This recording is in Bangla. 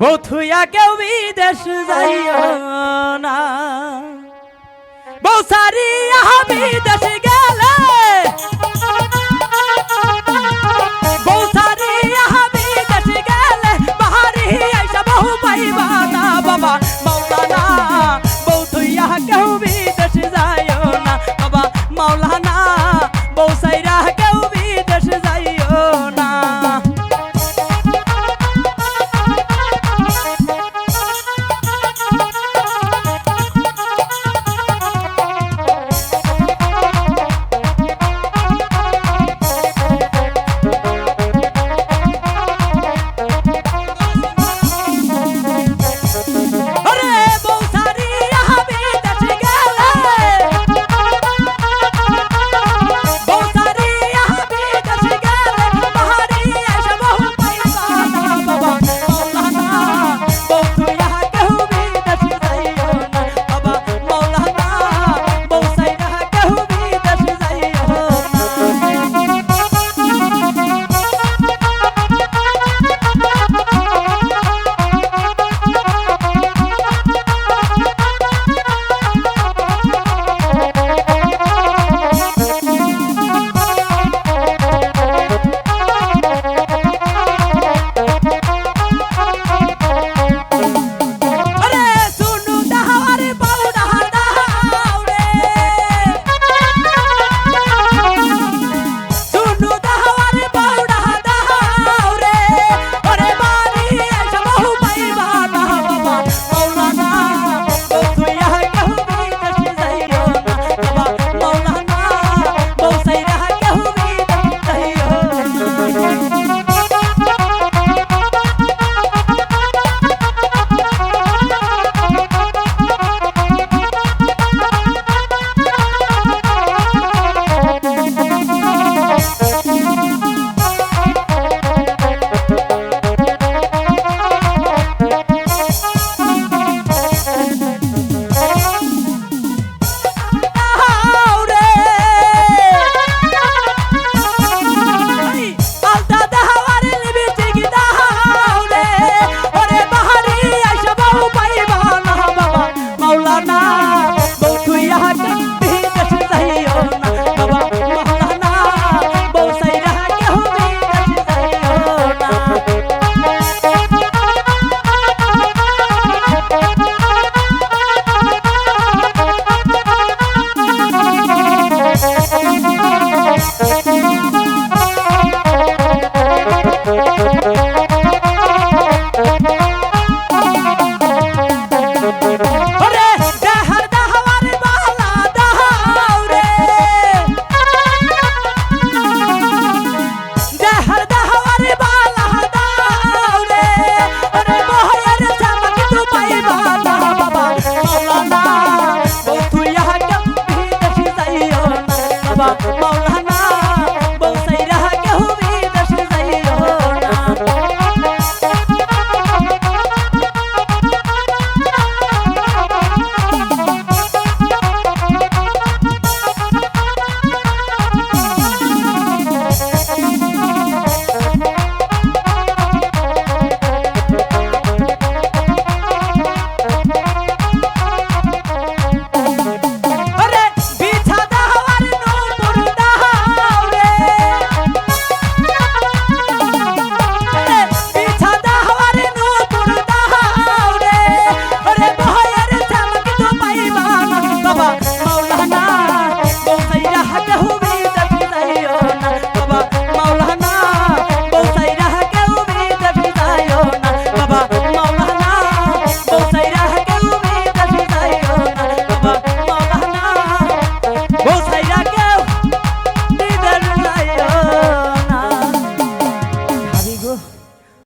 বথুয়া কেউ বিদেশ যাইও না। বৌসারি বিদেশ